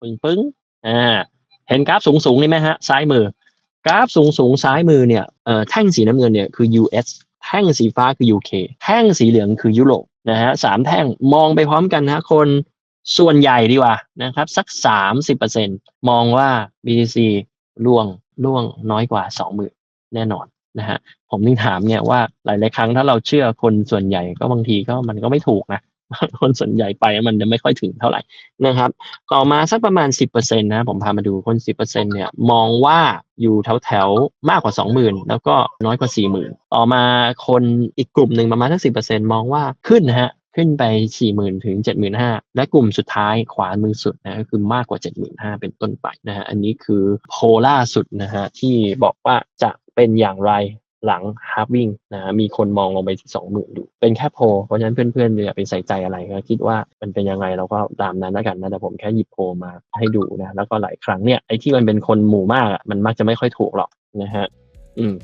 ปึ้งปึ้งอ่าเห็นกราฟสูงสูงๆนี่ไหมฮะซ้ายมือกราฟสูงสูงๆซ้ายมือเนี่ยเอ่อแท่งสีน้ำเงินเนี่ยคือ US แท่งสีฟ้าคือ UK แท่งสีเหลืองคือยุโรปนะฮะสามแท่งมองไปพร้อมกันนะคนส่วนใหญ่ดีกว่านะครับสักสามสิบเปอร์เซ็นมองว่า BTC ล่วงล่วงน้อยกว่าสองหมื่นแน่นอนนะฮะผมถึงถามเนี่ยว่าหลาย ๆ ครั้งถ้าเราเชื่อคนส่วนใหญ่ก็บางทีก็มันก็ไม่ถูกนะ คนส่วนใหญ่ไปมันจะไม่ค่อยถึงเท่าไหร่นะครับ ต่อมาสักประมาณ 10%นะผมพามาดูคน 10%เนี่ยมองว่าอยู่แถวแถวๆมากกว่า 20,000 แล้วก็น้อยกว่า 40,000 ต่อมาคนอีกกลุ่มหนึ่งประมาณสัก 10%มองว่าขึ้นนะฮะขึ้นไป 40,000 ถึง 75,000 และกลุ่มสุดท้ายขวามือสุดนะก็คือมากกว่า 75,000 เป็นต้นไปนะฮะอันนี้คือโพล่าสุดนะฮะที่บอกว่าจะเป็นอย่างไร หลังฮาร์วิ่งนะมีคนมองลงไปที่สองหมื่นอยู่ เป็นแค่โพลเพราะฉะนั้นเพื่อนๆอย่าไปใส่ใจอะไรก็คิดว่ามันเป็นยังไงเราก็ตามนั้นแล้วกันนะแต่ผมแค่หยิบโพลมาให้ดูนะแล้วก็หลายครั้งเนี่ยไอ้ที่มันเป็นคนหมู่มากมันมักจะไม่ค่อยถูกหรอกนะฮะอืม